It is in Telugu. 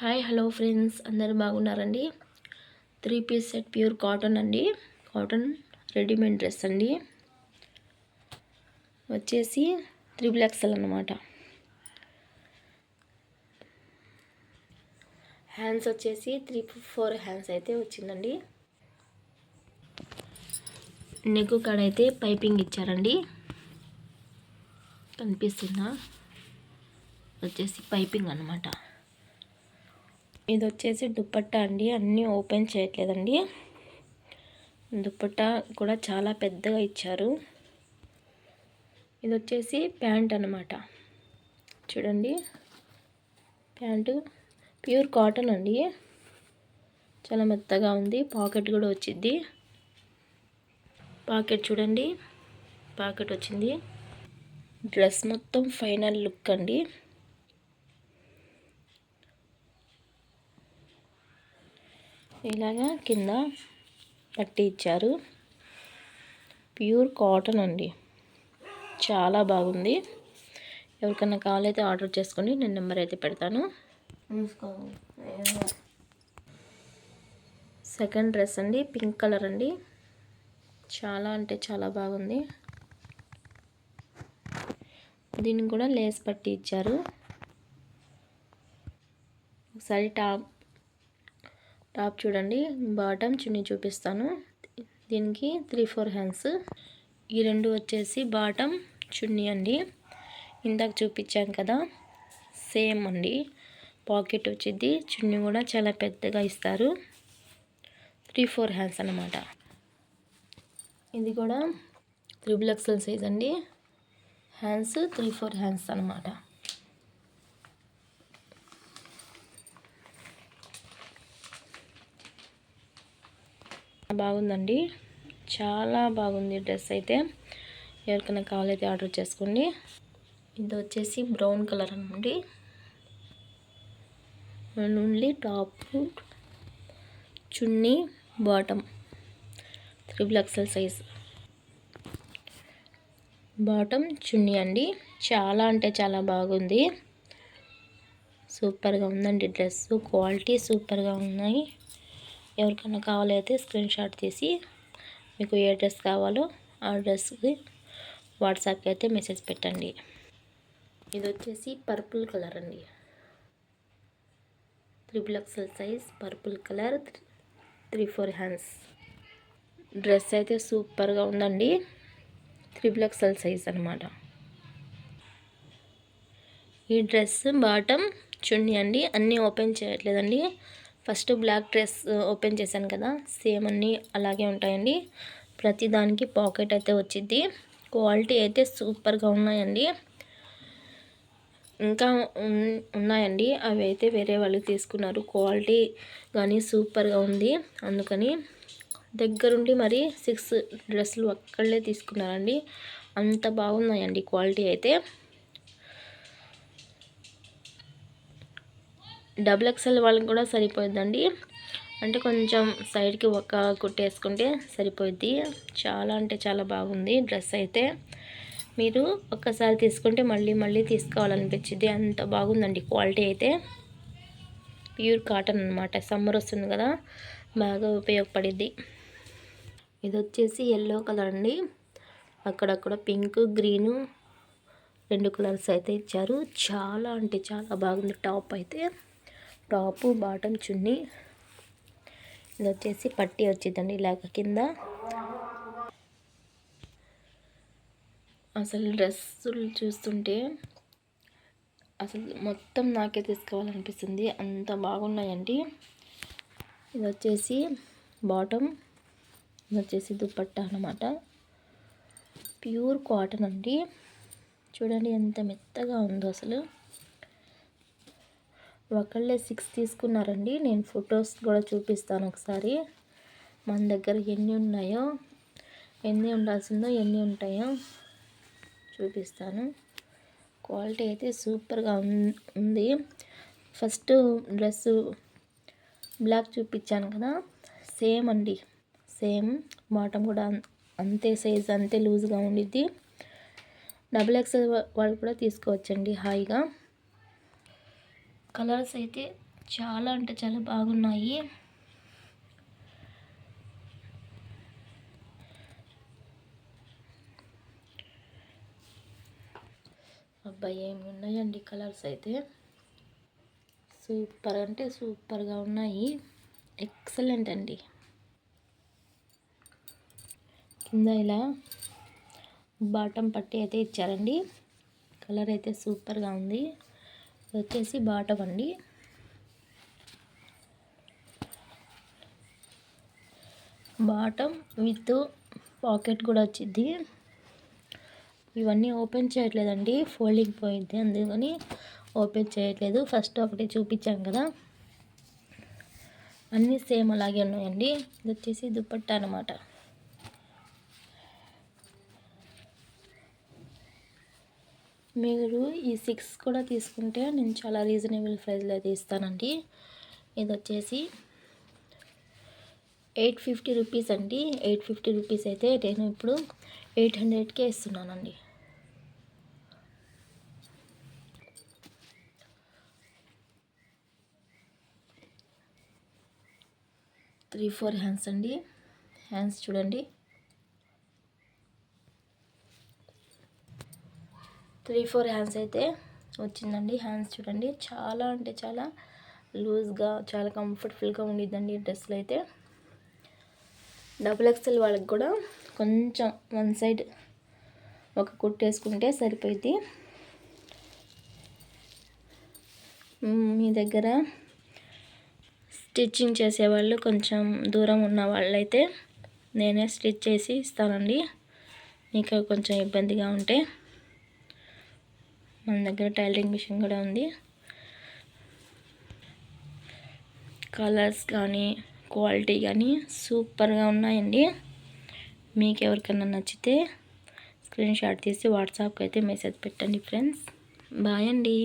Hi hello friends. అందరు బాగున్నారండి? Three piece set pure cotton అండి. కాటన్ రెడీమేడ్ డ్రెస్ అండి. వచ్చేసి త్రిబుల్ ఎక్సెల్ అనమాట హ్యాండ్స్ వచ్చేసి త్రీ ఫోర్ హ్యాండ్స్ అయితే వచ్చిందండి. నెక్ కాడ అయితే పైపింగ్ ఇచ్చారండి. కనిపిస్తుందా? వచ్చేసి పైపింగ్ అనమాట ఇది వచ్చేసి దుప్పట్టా అండి. అన్నీ ఓపెన్ చేయట్లేదండి. దుప్పట్టా కూడా చాలా పెద్దగా ఇచ్చారు. ఇది వచ్చేసి ప్యాంట్ అనమాట చూడండి. ప్యాంటు ప్యూర్ కాటన్ అండి. చాలా మెత్తగా ఉంది. పాకెట్ కూడా వచ్చింది పాకెట్ చూడండి. పాకెట్ వచ్చింది. డ్రెస్ మొత్తం ఫైనల్ లుక్ అండి. ఇలాగా కింద పట్టి ఇచ్చారు. ప్యూర్ కాటన్ అండి. చాలా బాగుంది. ఎవరికైనా కావాలైతే ఆర్డర్ చేసుకోండి నేను నెంబర్ అయితే పెడతాను. సెకండ్ డ్రెస్ అండి పింక్ కలర్ అండి. చాలా అంటే చాలా బాగుంది. దీన్ని కూడా లేస్ పట్టి ఇచ్చారు. ఒకసారి టాప్ టాప్ చూడండి బాటమ్ చున్నీ చూపిస్తాను. దీనికి త్రీ ఫోర్ హ్యాండ్స్. ఈ రెండు వచ్చేసి బాటమ్ చున్నీ అండి. ఇందాక చూపించాం కదా సేమ్ అండి. పాకెట్ వచ్చింది. చున్నీ కూడా చాలా పెద్దగా ఇస్తారు. త్రీ ఫోర్ హ్యాండ్స్ అనమాట ఇది కూడా త్రిబుల్ ఎక్సెల్ సైజ్ అండి. హ్యాండ్స్ త్రీ ఫోర్ హ్యాండ్స్ అనమాట బాగుందండి. చాలా బాగుంది డ్రెస్ అయితే. ఎవరికైనా కావాలైతే ఆర్డర్ చేసుకోండి. ఇది వచ్చేసి బ్రౌన్ కలర్ అండి only top chunni bottom. Triple XL size. Bottom chunni అండి. చాలా అంటే చాలా బాగుంది. సూపర్గా ఉందండి డ్రెస్ క్వాలిటీ సూపర్గా ఉన్నాయి. ఎవరికైనా కావాలైతే స్క్రీన్ షాట్ తీసి మీకు ఏ డ్రెస్ కావాలో ఆ డ్రెస్కి వాట్సాప్కి అయితే మెసేజ్ పెట్టండి. ఇది వచ్చేసి పర్పుల్ కలర్ అండి. Triple XL size purple colour three four hands. Dress అయితే సూపర్గా ఉందండి. త్రిబుల్ ఎక్సెల్ సైజ్ అనమాట ఈ డ్రెస్ బాటమ్ చున్నీ అండి. అన్నీ ఓపెన్ చేయట్లేదండి. ఫస్ట్ బ్లాక్ డ్రెస్ ఓపెన్ చేశాను కదా సేమ్ అన్నీ అలాగే ఉంటాయండి. ప్రతి దానికి పాకెట్ అయితే వచ్చింది క్వాలిటీ అయితే సూపర్గా ఉన్నాయండి. ఇంకా ఉన్నాయండి. అవి అయితే వేరే వాళ్ళు తీసుకున్నారు. క్వాలిటీ కానీ సూపర్గా ఉంది. అందుకని దగ్గరుండి మరి సిక్స్ డ్రెస్సులు ఒక్కళ్ళే తీసుకున్నారండి. అంత బాగున్నాయండి క్వాలిటీ అయితే. డబుల్ ఎక్స్ఎల్ వాళ్ళకి కూడా సరిపోద్దండి అంటే కొంచెం సైడ్కి ఒక కుట్టేసుకుంటే సరిపోద్ది చాలా అంటే చాలా బాగుంది డ్రెస్ అయితే. మీరు ఒక్కసారి తీసుకుంటే మళ్ళీ మళ్ళీ తీసుకోవాలనిపించింది అంత బాగుందండి క్వాలిటీ అయితే. ప్యూర్ కాటన్ అనమాట సమ్మర్ వస్తుంది కదా బాగా ఉపయోగపడిద్ది. ఇది వచ్చేసి ఎల్లో కలర్ అండి. అక్కడక్కడ పింక్ గ్రీను రెండు కలర్స్ అయితే ఇచ్చారు. చాలా అంటే చాలా బాగుంది టాప్ అయితే. Top bottom chunni. ఇది వచ్చేసి పట్టి వచ్చిందండి ఇలాగ కింద. అసలు డ్రెస్సులు చూస్తుంటే అసలు మొత్తం నాకే తీసుకోవాలనిపిస్తుంది. అంత బాగున్నాయండి. ఇది వచ్చేసి బాటమ్ ఇది వచ్చేసి దుప్పట్టా అనమాట ప్యూర్ కాటన్ అండి. చూడండి ఎంత మెత్తగా ఉందో అసలు. ఒకళ్ళే సిక్స్ తీసుకున్నారండి. నేను ఫొటోస్ కూడా చూపిస్తాను ఒకసారి. మన దగ్గర ఎన్ని ఉన్నాయో ఎన్ని ఉండాల్సిందో ఎన్ని ఉంటాయో చూపిస్తాను. క్వాలిటీ అయితే సూపర్గా ఉంది. ఫస్ట్ డ్రెస్సు బ్లాక్ చూపించాను కదా సేమ్ అండి. సేమ్ బాటమ్ కూడా అంతే సైజ్ అంతే లూజ్గా ఉండిద్ది. డబుల్ ఎక్స్ వాళ్ళు కూడా తీసుకోవచ్చండి హాయిగా. కలర్స్ అయితే చాలా అంటే చాలా బాగున్నాయి. అబ్బాయి ఏమి ఉన్నాయండి కలర్స్ అయితే? సూపర్ అంటే సూపర్గా ఉన్నాయి. ఎక్సలెంట్ అండి. కింద ఇలా బాటం పట్టి అయితే ఇచ్చారండి. కలర్ అయితే సూపర్గా ఉంది. ఇది వచ్చేసి బాటం అండి. బాటం విత్ పాకెట్ కూడా వచ్చింది. ఇవన్నీ ఓపెన్ చేయట్లేదండి ఫోల్డింగ్ పోయింది. అందుకని ఓపెన్ చేయట్లేదు. ఫస్ట్ ఒకటి చూపించాం కదా. అన్నీ సేమ్ అలాగే ఉన్నాయండి. ఇది వచ్చేసి దుప్పట్ట అనమాట మీరు ఈ సిక్స్ కూడా తీసుకుంటే నేను చాలా రీజనబుల్ ప్రైస్లో అయితే ఇస్తానండి ఇది వచ్చేసి ఎయిట్ ఫిఫ్టీ రూపీస్ అండి. ఎయిట్ ఫిఫ్టీ రూపీస్ అయితే నేను ఇప్పుడు ఎయిట్ హండ్రెడ్కే ఇస్తున్నానండి. త్రీ ఫోర్ హ్యాండ్స్ అండి. హ్యాండ్స్ చూడండి. త్రీ ఫోర్ హ్యాండ్స్ అయితే వచ్చిందండి. హ్యాండ్స్ చూడండి. చాలా అంటే చాలా లూజ్గా చాలా కంఫర్టబుల్గా ఉండిద్దండి డ్రెస్సులు అయితే. డబుల్ ఎక్స్ఎల్ వాళ్ళకి కూడా కొంచెం వన్ సైడ్ ఒక కుట్టేసుకుంటే సరిపోయింది మీ దగ్గర స్టిచ్చింగ్ చేసేవాళ్ళు కొంచెం దూరం ఉన్న వాళ్ళైతే నేనే స్టిచ్ చేసి ఇస్తానండి. మీకు కొంచెం ఇబ్బందిగా ఉంటే. మన దగ్గర టైలరింగ్ మిషన్ కూడా ఉంది. కలర్స్ కానీ క్వాలిటీ కానీ సూపర్గా ఉన్నాయండి. మీకు ఎవరికైనా నచ్చితే స్క్రీన్ షాట్ తీసి వాట్సాప్కి అయితే మెసేజ్ పెట్టండి ఫ్రెండ్స్. బాయ్ అండి.